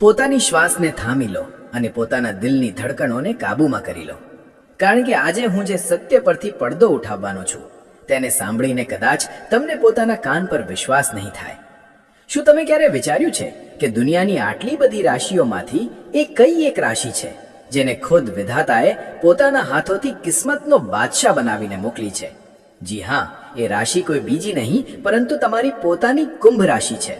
પોતાની શ્વાસને થામી લો અને પોતાના દિલની ધડકણોને કાબૂમાં કરી લો. કારણ કે આજે હું જે સત્ય પરથી પડદો ઉઠાવવાનો છું, તેને સાંભળીને કદાચ તમને પોતાના કાન પર વિશ્વાસ નહીં થાય. શું તમે ક્યારે વિચાર્યું છે કે દુનિયાની આટલી બધી રાશિઓમાંથી એ કઈ એક રાશિ છે, જેને ખુદ વિધાતાએ પોતાના હાથોથી કિસ્મતનો બાદશાહ બનાવીને મોકલી છે? જી હા, એ રાશિ કોઈ બીજી નહીં, પરંતુ તમારી પોતાની કુંભ રાશિ છે.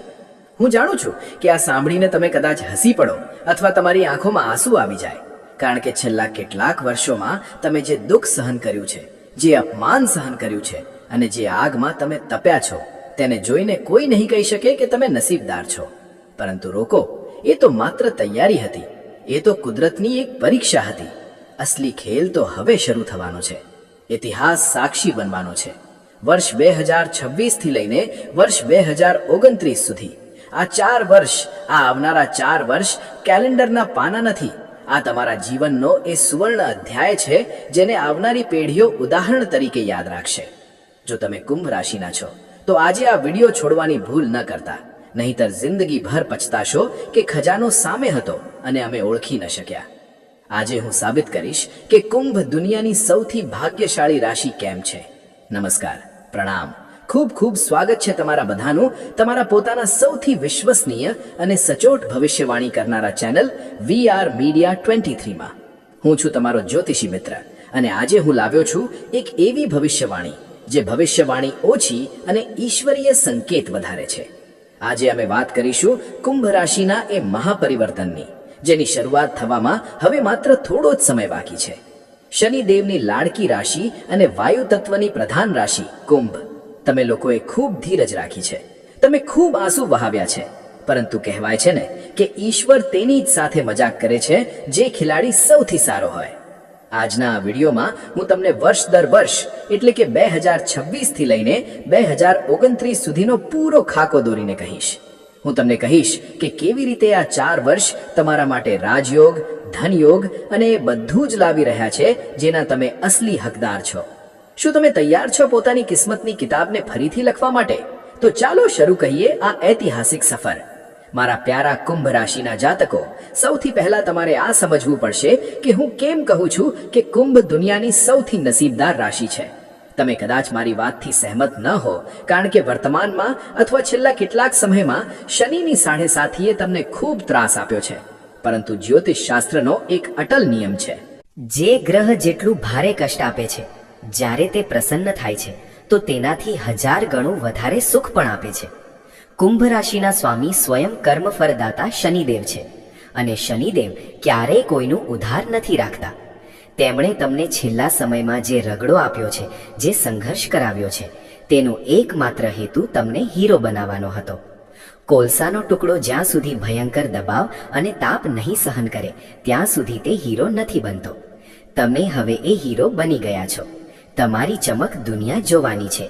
હું જાણું છું કે આ સાંભળીને તમે કદાચ હસી પડો અથવા તમારી આંખોમાં આંસુ આવી જાય. કારણ કે છેલ્લા કેટલાક વર્ષોમાં તમે જે દુઃખ સહન કર્યું છે, જે અપમાન સહન કર્યું છે અને જે આગમાં તમે તપ્યા છો, તેને જોઈને કોઈ નહીં કહી શકે કે તમે નસીબદાર છો. પરંતુ રોકો, એ તો માત્ર તૈયારી હતી. એ તો કુદરતની એક પરીક્ષા હતી. અસલી ખેલ તો હવે શરૂ થવાનો છે. ઇતિહાસ સાક્ષી બનવાનો છે. વર્ષ બે હજાર છવ્વીસથી લઈને વર્ષ બે હજાર ઓગણત્રીસ સુધી. આ ચાર વર્ષ, આ આવનારા ચાર વર્ષ કેલેન્ડરના પાના નથી. આ તમારા જીવનનો એ સુવર્ણ અધ્યાય છે, જેને આવનારી પેઢીઓ ઉદાહરણ તરીકે યાદ રાખશે. જો તમે કુંભ રાશિના છો, તો આજે આ વીડિયો છોડવાની ભૂલ ન કરતા. નહીતર જિંદગીભર પછતાશો કે ખજાનો સામે હતો અને અમે ઓળખી ન શક્યા. આજે હું સાબિત કરીશ કે કુંભ દુનિયાની સૌથી ભાગ્યશાળી રાશિ કેમ છે. નમસ્કાર, પ્રણામ. ખૂબ ખૂબ સ્વાગત છે તમારા બધાનું. તમારા પોતાના સૌથી વિશ્વસનીય અને સચોટ ભવિષ્યવાણી કરનારા channel V R media twenty થ્રીમાં. હું છું તમારો જ્યોતિષી મિત્ર અને આજે હું લાવ્યો છું એક એવી ભવિષ્યવાણી જે ભવિષ્યવાણી ઓછી અને ઈશ્વરીય સંકેત વધારે છે. આજે અમે વાત કરીશું કુંભ રાશિના એ મહાપરિવર્તનની, જેની શરૂઆત થવામાં હવે માત્ર થોડો જ સમય બાકી છે. શનિદેવની લાડકી રાશિ અને વાયુ તત્વની પ્રધાન રાશિ કુંભ. તમે લોકોએ ખૂબ ધીરજ રાખી છે. તમે ખૂબ આંસુ વહાવ્યા છે. પરંતુ કહેવાય છે ને કે ઈશ્વર તેની જ સાથે મજાક કરે છે, જે ખેલાડી સૌથી સારો હોય. આજના આ વિડીયોમાં હું તમને વર્ષ દર વર્ષ, એટલે કે બે હજાર છવ્વીસથી લઈને બે હજાર ઓગણત્રીસ સુધીનો પૂરો ખાકો દોરીને કહીશ. હું તમને કહીશ કે કેવી રીતે આ ચાર વર્ષ તમારા માટે રાજયોગ, ધનયોગ અને એ બધું જ લાવી રહ્યા છે, જેના તમે અસલી હકદાર છો. શું તમે તૈયાર છો પોતાની કિસ્મતની કિતાબને ફરીથી લખવા માટે? તો ચાલો શરૂ કહીએ આ ઐતિહાસિક સફર. મારા પ્યારા કુંભ રાશિના જાતકો, સૌથી પહેલા તમારે આ સમજવું પડશે કે હું કેમ કહું છું કે કુંભ દુનિયાની સૌથી નસીબદાર રાશિ છે. તમે કદાચ મારી વાતથી સહેમત ન હો, કારણ કે વર્તમાનમાં અથવા છેલ્લા કેટલાક સમયમાં શનિની સાડે સાથીએ તમને ખૂબ ત્રાસ આપ્યો છે. પરંતુ જ્યોતિષ શાસ્ત્રનો એક અટલ નિયમ છે. જે ગ્રહ જેટલું ભારે કષ્ટ આપે છે જ્યારે તે પ્રસન્ન થાય છે, તો તેનાથી હજાર ગણું વધારે સુખ પણ આપે છે. કુંભ રાશિના સ્વામી સ્વયં કર્મફળદાતા શનિદેવ છે અને શનિદેવ ક્યારેય કોઈનું ઉધાર નથી રાખતા. તેમણે તમને છેલ્લા સમયમાં જે રગડો આપ્યો છે, જે સંઘર્ષ કરાવ્યો છે, તેનો એકમાત્ર હેતુ તમને હીરો બનાવવાનો હતો. કોલસાનો ટુકડો જ્યાં સુધી ભયંકર દબાવ અને તાપ નહીં સહન કરે, ત્યાં સુધી તે હીરો નથી બનતો. તમે હવે એ હીરો બની ગયા છો. તમારી ચમક દુનિયા જોવાની છે.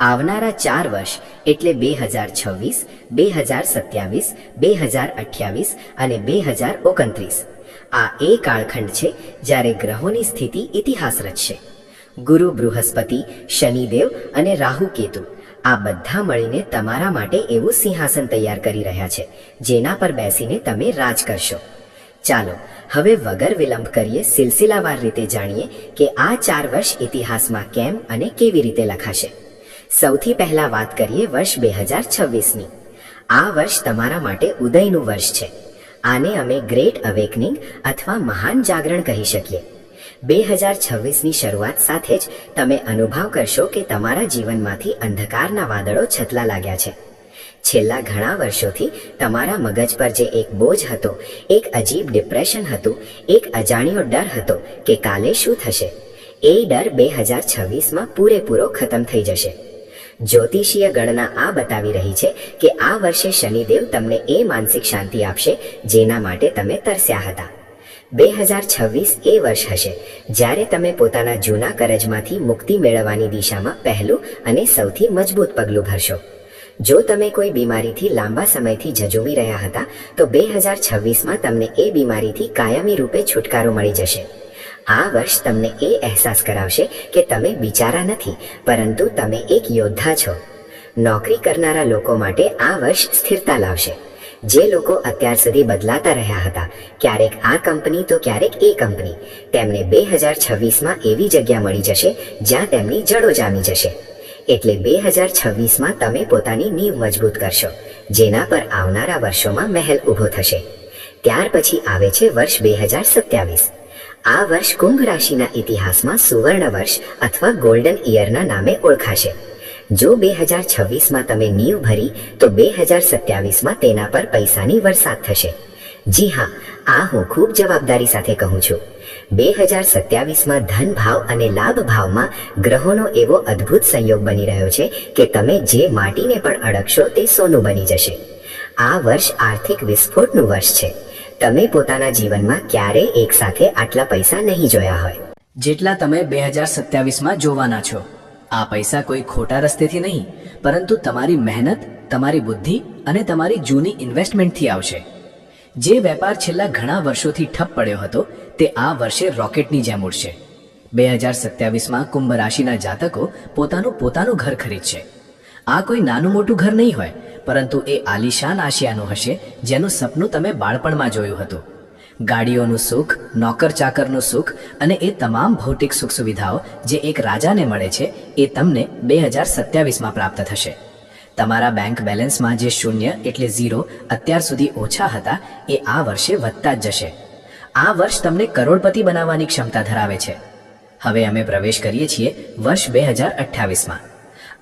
આવનારા ચાર વર્ષ, એટલે બે હજાર છવ્વીસ, બે હજાર સત્યાવીસ, બે હજાર અઠ્યાવીસ અને બે હજાર ઓગણત્રીસ. આ એ કાળખંડ છે જ્યારે ગ્રહોની સ્થિતિ ઇતિહાસ રચશે ગુરુ બૃહસ્પતિ, શનિદેવ અને રાહુ કેતુ આ બધા મળીને તમારા માટે એવું સિંહાસન તૈયાર કરી રહ્યા છે, જેના પર બેસીને તમે રાજ કરશો. ચાલો, હવે વગર વિલંબ કરીએ સિલસિલાવાર રીતે જાણીએ કે આ ચાર વર્ષ ઇતિહાસમાં કેમ અને કેવી રીતે લખાશે. સૌથી પહેલા વાત કરીએ વર્ષ બે હજાર છવ્વીસની. આ વર્ષ તમારા માટે ઉદયનું વર્ષ છે. આને અમે ગ્રેટ અવેકનિંગ અથવા મહાન જાગરણ કહી શકીએ. બે હજાર છવ્વીસની શરૂઆત સાથે જ તમે અનુભવ કરશો કે તમારા જીવનમાંથી અંધકારના વાદળો છતલા લાગ્યા છે. છેલ્લા ઘણા વર્ષોથી તમારા મગજ પર જે એક બોજ હતો, એક અજીબ ડિપ્રેશન હતું, એક અજાણ્યો ડર હતો કે કાલે શું થશે? એ ડર બે હજાર છવ્વીસમાં પૂરેપૂરો ખતમ થઈ જશે. જ્યોતિષીય ગણના આ બતાવી રહી છે કે આ વર્ષે શનિદેવ તમને એ માનસિક શાંતિ આપશે જેના માટે તમે તરસ્યા હતા. બે હજાર છવ્વીસ એ વર્ષ હશે, જ્યારે તમે પોતાના જૂના કરજમાંથી મુક્તિ મેળવવાની દિશામાં પહેલું અને સૌથી મજબૂત પગલું ભરશો. જો તમે કોઈ બીમારીથી લાંબા સમયથી ઝઝુમી રહ્યા હતા, તો બે હજાર છવ્વીસમાં તમને એ બીમારીથી કાયમી રૂપે છુટકારો મળી જશે. આ વર્ષ તમને એ અહેસાસ કરાવશે કે તમે બિચારા નથી, પરંતુ તમે એક યોદ્ધા છો. નોકરી કરનારા લોકો માટે આ વર્ષ સ્થિરતા લાવશે. જે લોકો અત્યાર સુધી બદલાતા રહ્યા હતા, ક્યારેક આ કંપની તો ક્યારેક એ કંપની, તેમને બે હજાર છવ્વીસમાં એવી જગ્યા મળી જશે જ્યાં તેમની જડો જામી જશે. એટલે બે હજાર છવ્વીસમાં તમે પોતાની નીંવ મજબૂત કરશો, જેના પર આવનારા વર્ષોમાં મહેલ ઊભો થશે. ત્યાર પછી આવે છે વર્ષ બે હજાર સત્યાવીસ. આ વર્ષ કુંભ રાશિના ઇતિહાસમાં સુવર્ણ વર્ષ અથવા ગોલ્ડન ઇયરના નામે ઓળખાશે. જો બે હજાર છવ્વીસમાં તમે નીવ ભરી, તો બે હજાર સત્યાવીસમાં તેના પર પૈસાની વરસાદ થશે. જી હા, આ હું ખૂબ જવાબદારી સાથે કહું છું. બે હજાર સત્યાવીસમાં ધન ભાવ અને લાભ ભાવમાં ગ્રહોનો એવો અદ્ભુત સંયોગ બની રહ્યો છે કે તમે જે માટીને પણ અડકશો તે સોનું બની જશે. આ વર્ષ આર્થિક વિસ્ફોટનું વર્ષ છે. તમે પોતાના જીવનમાં ક્યારેય એકસાથે આટલા પૈસા નહીં જોયા હોય. જેટલા તમે બે હજાર સત્યાવીસમાં જોવાના છો. આ પૈસા કોઈ ખોટા રસ્તેથી નહીં, પરંતુ તમારી મહેનત, તમારી બુદ્ધિ અને તમારી જૂની ઇન્વેસ્ટમેન્ટથી આવશે. જે વેપાર છેલ્લા ઘણા વર્ષોથી ઠપ પડ્યો હતો, તે આ વર્ષે રોકેટની જેમ ઉડશે. બે હજાર સત્યાવીસમાં કુંભ રાશિના જાતકો પોતાનું પોતાનું ઘર ખરીદશે. આ કોઈ નાનું મોટું ઘર નહીં હોય, પરંતુ એ આલિશાન આશિયાનું હશે, જેનું સપનું તમે બાળપણમાં જોયું હતું. ગાડીઓનું સુખ, નોકર ચાકરનું સુખ અને એ તમામ ભૌતિક સુખ સુવિધાઓ જે એક રાજાને મળે છે, એ તમને બે હજાર સત્યાવીસમાં પ્રાપ્ત થશે. તમારા બેંક બેલેન્સમાં જે શૂન્ય એટલે ઝીરો અત્યાર સુધી ઓછા હતા, એ આ વર્ષે વધતા જ જશે. આ વર્ષ તમને કરોડપતિ બનાવવાની ક્ષમતા ધરાવે છે. હવે અમે પ્રવેશ કરીએ છીએ વર્ષ બે હજાર અઠ્ઠાવીસમાં.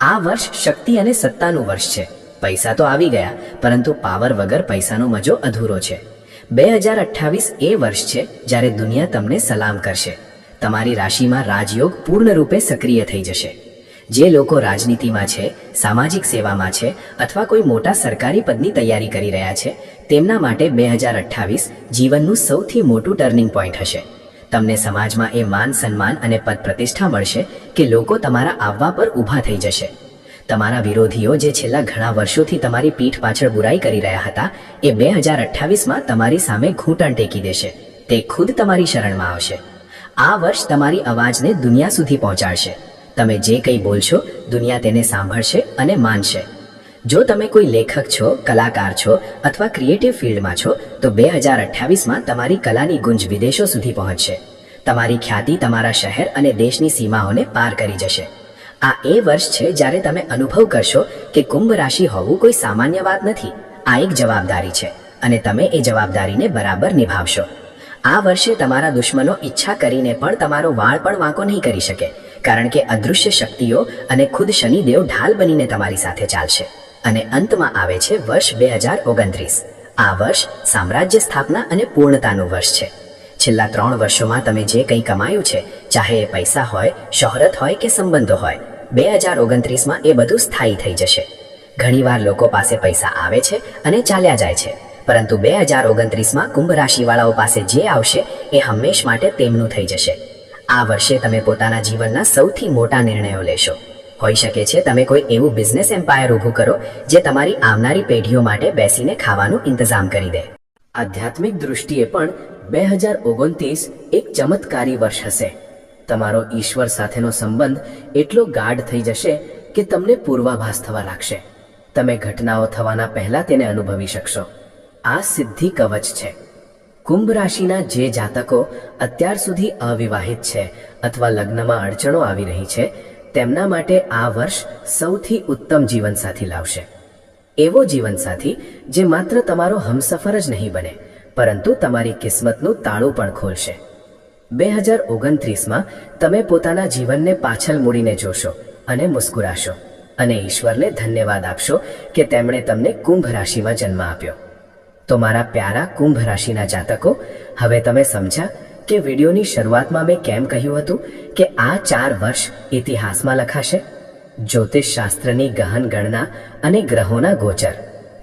આ વર્ષ શક્તિ અને સત્તાનું વર્ષ છે. પૈસા તો આવી ગયા, પરંતુ પાવર વગર પૈસાનો મજો અધૂરો છે. બે હજાર અઠ્ઠાવીસ એ વર્ષ છે જ્યારે દુનિયા તમને સલામ કરશે. તમારી રાશિમાં રાજયોગ પૂર્ણરૂપે સક્રિય થઈ જશે. જે લોકો રાજનીતિમાં છે, સામાજિક સેવામાં છે અથવા કોઈ મોટા સરકારી પદની તૈયારી કરી રહ્યા છે, તેમના માટે બે હજાર અઠ્ઠાવીસ જીવનનું સૌથી મોટું ટર્નિંગ પોઈન્ટ હશે. તમને સમાજમાં એ માન સન્માન અને પદ પ્રતિષ્ઠા મળશે કે લોકો તમારા આવવા પર ઊભા થઈ જશે. તમારા વિરોધીઓ જે છેલ્લા ઘણા વર્ષોથી તમારી પીઠ પાછળ બુરાઈ કરી રહ્યા હતા, એ બે હજાર અઠ્ઠાવીસમાં તમારી સામે ઘૂંટણ ટેકી દેશે. તે ખુદ તમારી શરણમાં આવશે. આ વર્ષ તમારી અવાજને દુનિયા સુધી પહોંચાડશે. તમે જે કંઈ બોલશો, દુનિયા તેને સાંભળશે અને માનશે. જો તમે કોઈ લેખક છો, કલાકાર છો અથવા ક્રિએટિવ ફિલ્ડમાં છો, તો બે હજાર અઠ્ઠાવીસમાં તમારી કલાની ગુંજ વિદેશો સુધી પહોંચશે. તમારી ખ્યાતિ તમારા શહેર અને દેશની સીમાઓને પાર કરી જશે. આ એ વર્ષ છે જ્યારે તમે અનુભવ કરશો કે કુંભ રાશિ હોવું કોઈ સામાન્ય વાત નથી. આ એક જવાબદારી છે અને તમે એ જવાબદારીને બરાબર નિભાવશો. આ વર્ષે તમારા દુશ્મનો ઈચ્છા કરીને પણ તમારો વાળ પણ વાંકો નહીં કરી શકે. કારણ કે અદૃશ્ય શક્તિઓ અને ખુદ શનિદેવ ઢાલ બનીને તમારી સાથે ચાલશે. અને અંતમાં આવે છે વર્ષ બે હજાર ઓગણત્રીસ. આ વર્ષ સામ્રાજ્ય સ્થાપના અને પૂર્ણતાનું વર્ષ છે. છેલ્લા ત્રણ વર્ષોમાં તમે જે કંઈ કમાયું છે, ચાહે એ પૈસા હોય, શોહરત હોય કે સંબંધો હોય, બે હજાર ઓગણત્રીસમાં એ બધું સ્થાયી થઈ જશે. ઘણીવાર લોકો પાસે પૈસા આવે છે અને ચાલ્યા જાય છે. પરંતુ બે હજાર ઓગણત્રીસમાં કુંભ રાશિવાળાઓ પાસે જે આવશે, એ હંમેશ માટે તેમનું થઈ જશે. આ વર્ષે તમે પોતાના જીવનના સૌથી મોટા નિર્ણયો લેશો. હોઈ શકે છે તમે કોઈ એવું બિઝનેસ એમ્પાયર ઊભું કરો, જે તમારી આવનારી પેઢીઓ માટે બેસીને ખાવાનું ઇંતજામ કરી દે. આધ્યાત્મિક દૃષ્ટિએ પણ બે હજાર ઓગણત્રીસ એક ચમત્કારી વર્ષ હશે. તમારો ઈશ્વર સાથેનો સંબંધ એટલો ગાઢ થઈ જશે કે તમને પૂર્વાભાસ થવા લાગશે. તમે ઘટનાઓ થવાના પહેલા તેને અનુભવી શકશો. આ સિદ્ધિ કવચ છે. કુંભ રાશિના જે જાતકો અત્યાર સુધી અવિવાહિત છે અથવા લગ્નમાં અડચણો આવી રહી છે, તેમના માટે આ વર્ષ સૌથી ઉત્તમ જીવનસાથી લાવશે. એવો જીવનસાથી જે માત્ર તમારો હમસફર જ નહીં બને, પરંતુ તમારી કિસ્મતનું તાળું પણ ખોલશે. બે હજાર ઓગણત્રીસમાં તમે પોતાના જીવનને પાછળ મૂડીને જોશો અને મુસ્કુરાશો અને ઈશ્વરને ધન્યવાદ આપશો કે તેમણે તમને કુંભ રાશિમાં જન્મ આપ્યો. તો મારા પ્યારા કુંભ રાશિના જાતકો, હવે તમે સમજ્યા કે વિડીયોની શરૂઆતમાં મેં કેમ કહ્યું હતું કે આ ચાર વર્ષ ઇતિહાસમાં લખાશે? જ્યોતિષ શાસ્ત્રની ગહન ગણના અને ગ્રહોના ગોચર,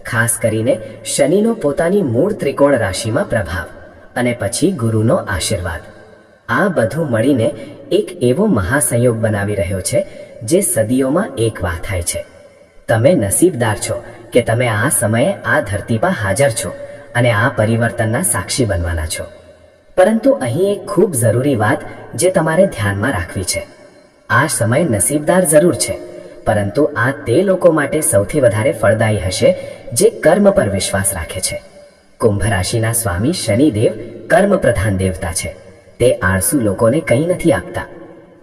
ખાસ કરીને શનિનો પોતાની મૂળ ત્રિકોણ રાશિમાં પ્રભાવ અને પછી ગુરુનો આશીર્વાદ. આ બધું મળીને એક એવો મહાસંયોગ બનાવી રહ્યો છે જે સદીઓમાં એક વાત થાય છે. તમે નસીબદાર છો કે તમે આ સમયે આ ધરતી પર હાજર છો અને આ પરિવર્તનના સાક્ષી બનવાના છો. પરંતુ અહીં એક ખૂબ જરૂરી વાત જે તમારે ધ્યાનમાં રાખવી છે. આ સમય નસીબદાર જરૂર છે, પરંતુ આ તે લોકો માટે સૌથી વધારે ફળદાયી હશે જે કર્મ પર વિશ્વાસ રાખે છે. કુંભ રાશિના સ્વામી શનિદેવ કર્મ પ્રધાન દેવતા છે. તે આળસુ લોકોને કંઈ નથી આપતા.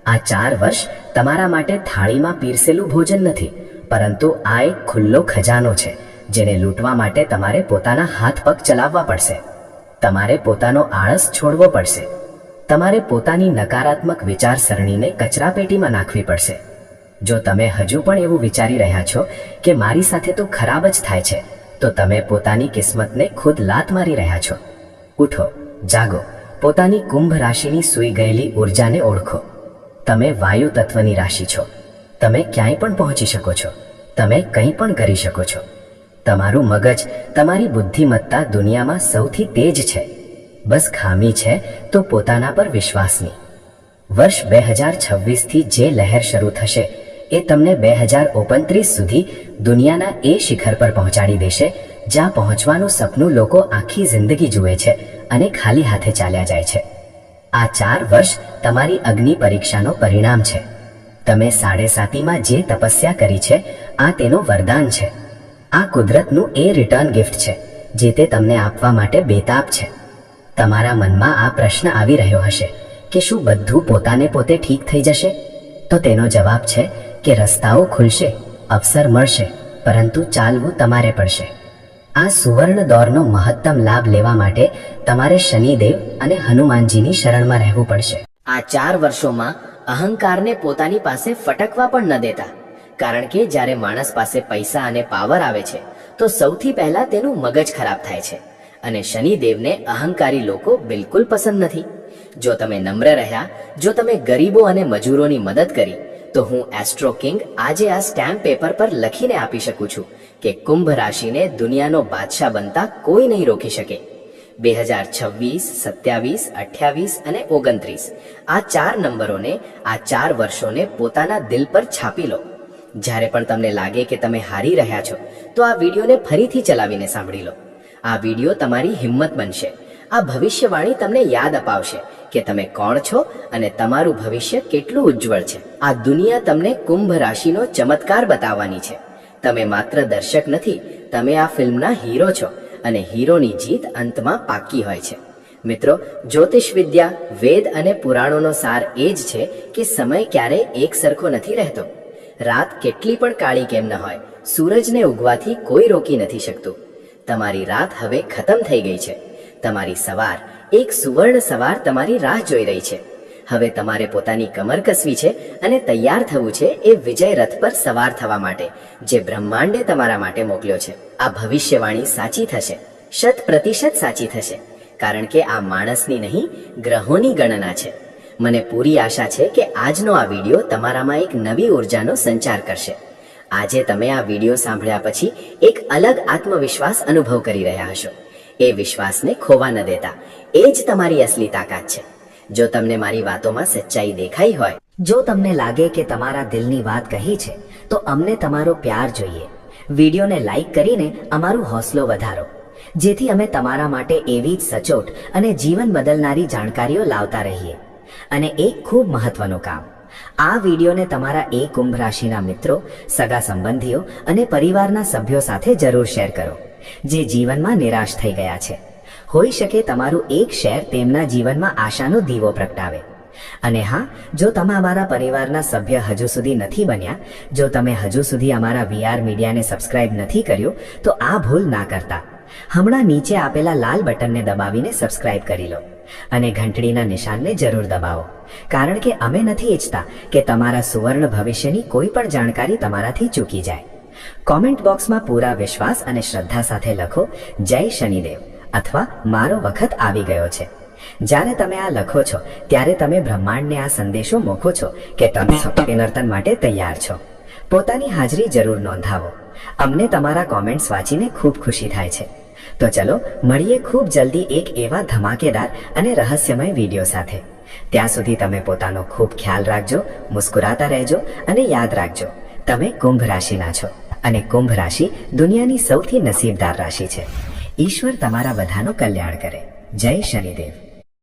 આ ચાર વર્ષ તમારા માટે થાળીમાં પીરસેલું ભોજન નથી પરંતુ આ એક ખુલ્લો ખજાનો છે, જેને લૂંટવા માટે તમારે પોતાના હાથ પગ ચલાવવા પડશે. તમારે પોતાનો આળસ છોડવો પડશે. તમારે પોતાની નકારાત્મક વિચારસરણીને કચરાપેટીમાં નાખવી પડશે. જો તમે હજુ પણ એવું વિચારી રહ્યા છો કે મારી સાથે તો ખરાબ જ થાય છે, તો તમે પોતાની કિસ્મતને ખુદ લાત મારી રહ્યા છો. ઉઠો, જાગો. પોતાની કુંભ રાશિની સૂઈ ગયેલી ઉર્જાને ઓળખો. તમે વાયુ તત્વની રાશિ છો. તમે ક્યાંય પણ પહોંચી શકો છો. તમે કંઈ પણ કરી શકો છો. તમારું મગજ, તમારી બુદ્ધિમત્તા દુનિયામાં સૌથી તેજ છે. બસ ખામી છે તો પોતાના પર વિશ્વાસની. વર્ષ બે હજાર છવ્વીસથી જે લહેર શરૂ થશે, એ તમને બે હજાર ઓગણત્રીસ સુધી દુનિયાના એ શિખર પર પહોંચાડી દેશે, જ્યાં પહોંચવાનું સપનું લોકો આખી જિંદગી જુએ છે અને ખાલી હાથે ચાલ્યા જાય છે. આ ચાર વર્ષ તમારી અગ્નિ પરીક્ષાનો પરિણામ છે. તમે સાડે સાતીમાં જે તપસ્યા કરી છે, આ તેનું વરદાન છે. આ કુદરતનું એ રિટર્ન ગિફ્ટ છે, જે તે તમને આપવા માટે બેતાબ છે. તમારા મનમાં આ પ્રશ્ન આવી રહ્યો હશે કે શું બધું પોતાને પોતે ઠીક થઈ જશે? તો તેનો જવાબ છે કે રસ્તાઓ ખુલશે, અવસર મળશે, પરંતુ ચાલવું તમારે પડશે. આ સુવર્ણ દોરનો મહત્તમ લાભ લેવા માટે તમારે શનિદેવ અને હનુમાનજીની શરણમાં રહેવું પડશે. આ ચાર વર્ષોમાં અહંકારને પોતાની પાસે ફટકવા પણ ન દેતા. કારણ કે જ્યારે માણસ પાસે પૈસા અને પાવર આવે છે, તો સૌથી પહેલા તેનું મગજ ખરાબ થાય છે. અને શનિદેવને અહંકારી લોકો બિલકુલ પસંદ નથી. જો તમે નમ્ર રહ્યા, જો તમે ગરીબો અને મજૂરોની મદદ કરી, તો હું એસ્ટ્રો કિંગ આજે આ સ્ટેમ્પ પેપર પર લખીને આપી શકું છું કે કુંભ રાશિને દુનિયાનો બાદશાહ બનતા કોઈ નહીં રોકી શકે. બે હજાર છવ્વીસ, સત્યાવીસ, અઠ્યાવીસ અને ઓગણત્રીસ. આ ચાર નંબરોને, આ ચાર વર્ષોને પોતાના દિલ પર છાપી લો. જ્યારે પણ તમને લાગે કે તમે હારી રહ્યા છો, તો આ વિડીયોને ફરીથી ચલાવીને સાંભળી લો. આ વીડિયો તમારી હિંમત બનશે. આ ભવિષ્યવાણી તમને યાદ અપાવશે કે તમે કોણ છો અને તમારું ભવિષ્ય કેટલું ઉજ્જવળ છે. આ દુનિયા તમને કુંભ રાશિનો ચમત્કાર બતાવવાની છે. તમે માત્ર દર્શક નથી, તમે આ ફિલ્મના હીરો છો. અને હીરોની જીત અંતમાં પાકી હોય છે. મિત્રો, જ્યોતિષ વિદ્યા, વેદ અને પુરાણોનો સાર એ જ છે કે સમય ક્યારેય એક સરખો નથી રહેતો. રાત કેટલી પણ કાળી કેમ ન હોય, સૂરજને ઉગવાથી કોઈ રોકી નથી શકતું. તમારી રાત હવે ખતમ થઈ ગઈ છે. તમારી સવાર, એક સુવર્ણ સવાર તમારી રાહ જોઈ રહી છે. હવે તમારે પોતાની કમર કસવી છે અને તૈયાર થવું છે એ વિજય રથ પર સવાર થવા માટે, જે બ્રહ્માંડે તમારા માટે મોકલ્યો છે. આ ભવિષ્યવાણી સાચી થશે, શત પ્રતિશત સાચી થશે, કારણ કે આ માણસની નહીં, ગ્રહોની ગણના છે. મને પૂરી આશા છે કે આજનો આ વીડિયો તમારામાં એક નવી ઉર્જાનો સંચાર કરશે. આજે તમે આ વીડિયો સાંભળ્યા પછી એક અલગ આત્મવિશ્વાસ અનુભવ કરી રહ્યા હશો. એ વિશ્વાસને ખોવા ન દેતા. એ જ તમારી અસલી તાકાત છે. જો તમને મારી વાતોમાં સચ્ચાઈ દેખાઈ હોય, જો તમને લાગે કે તમારા દિલની વાત કહી છે, તો અમને તમારો પ્યાર જોઈએ. વિડીયોને લાઈક કરીને અમારું હોસલો વધારો. જેથી અમે તમારા માટે એવી જ સચોટ અને જીવન બદલનારી જાણકારીઓ લાવતા રહીએ. અને એક ખૂબ મહત્વનું કામ. આ વિડીયોને તમારા એ કુંભ રાશિના મિત્રો, સગા સંબંધીઓ અને પરિવારના સભ્યો સાથે જરૂર શેર કરો, જે જીવનમાં નિરાશ થઈ ગયા છે. હોઈ શકે તમારું એક શેર તેમના જીવનમાં આશાનો દીવો પ્રગટાવે. અને હા, જો તમે અમારા પરિવારના સભ્ય હજુ સુધી નથી બન્યા, જો તમે હજુ સુધી અમારા વીઆર મીડિયાને સબસ્ક્રાઇબ નથી કર્યું, તો આ ભૂલ ના કરતા. હમણાં નીચે આપેલા લાલ બટનને દબાવીને સબસ્ક્રાઇબ કરી લો. અને ઘંટડીના નિશાનને જરૂર દબાવો. કારણ કે અમે નથી ઈચ્છતા કે તમારા સુવર્ણ ભવિષ્યની કોઈ પણ જાણકારી તમારાથી ચૂકી જાય. કોમેન્ટ બોક્સમાં પૂરા વિશ્વાસ અને શ્રદ્ધા સાથે લખો, જય શનિદેવ. અથવા મારો વખત આવી ગયો છે. જ્યારે તમે આ લખો છો ત્યારે તમે બ્રહ્માંડને આ સંદેશો મોકલો છો કે તમે પરિવર્તન માટે તૈયાર છો. પોતાની હાજરી જરૂર નોંધાવો. અમને તમારા કોમેન્ટ્સ વાંચીને ખૂબ ખુશી થાય છે. તો ચલો મળીએ ખૂબ જલ્દી એક એવા ધમાકેદાર અને રહસ્યમય વીડિયો સાથે. ત્યાં સુધી તમે પોતાનો ખૂબ ખ્યાલ રાખજો મુસ્કુરાતા રહેજો અને યાદ રાખજો. તમે કુંભ રાશિના છો. અને કુંભ રાશિ દુનિયાની સૌથી નસીબદાર રાશિ છે. ઈશ્વર તમારા બધાનું કલ્યાણ કરે. જય શનિદેવ.